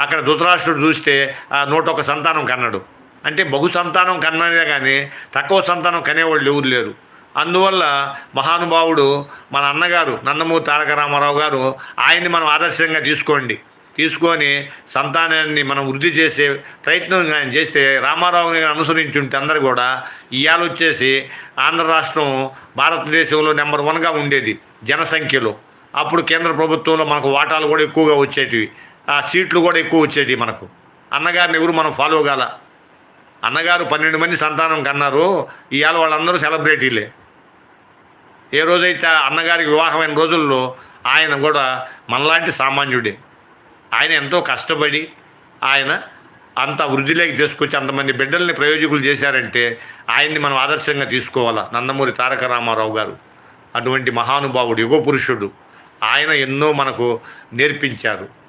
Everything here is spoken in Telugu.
అక్కడ ధృతరాష్ట్రుడు చూస్తే ఆ, నూట ఒక సంతానం కన్నాడు. అంటే బహు సంతానం కన్నదే కానీ తక్కువ సంతానం కనేవాళ్ళు ఎవరు లేరు. అందువల్ల మహానుభావుడు మన అన్నగారు నందమూరి తారక రామారావు గారు ఆయన్ని మనం ఆదర్శంగా తీసుకోండి. తీసుకొని సంతానాన్ని మనం వృద్ధి చేసే ప్రయత్నం కానీ చేస్తే రామారావుని అనుసరించి ఉంటే అందరు కూడా ఇవాళ వచ్చేసి ఆంధ్ర రాష్ట్రం భారతదేశంలో నెంబర్ వన్గా ఉండేది జనసంఖ్యలో. అప్పుడు కేంద్ర ప్రభుత్వంలో మనకు వాటాలు కూడా ఎక్కువగా వచ్చేటివి. ఆ సీట్లు కూడా ఎక్కువ వచ్చేది మనకు. అన్నగారిని ఎవరు మనం ఫాలో కాల. అన్నగారు పన్నెండు మంది సంతానం కన్నారు. ఇవాళ వాళ్ళందరూ సెలబ్రిటీలే ఏ రోజైతే అన్నగారికి వివాహమైన రోజుల్లో ఆయన కూడా మనలాంటి సామాన్యుడే. ఆయన ఎంతో కష్టపడి ఆయన అంత వృద్ధిలోకి తీసుకొచ్చి అంతమంది బిడ్డల్ని ప్రయోజకులు చేశారంటే ఆయన్ని మనం ఆదర్శంగా తీసుకోవాలా? నందమూరి తారక రామారావు గారు. అటువంటి మహానుభావుడు యుగ పురుషుడు ఆయన ఎన్నో మనకు నేర్పించారు.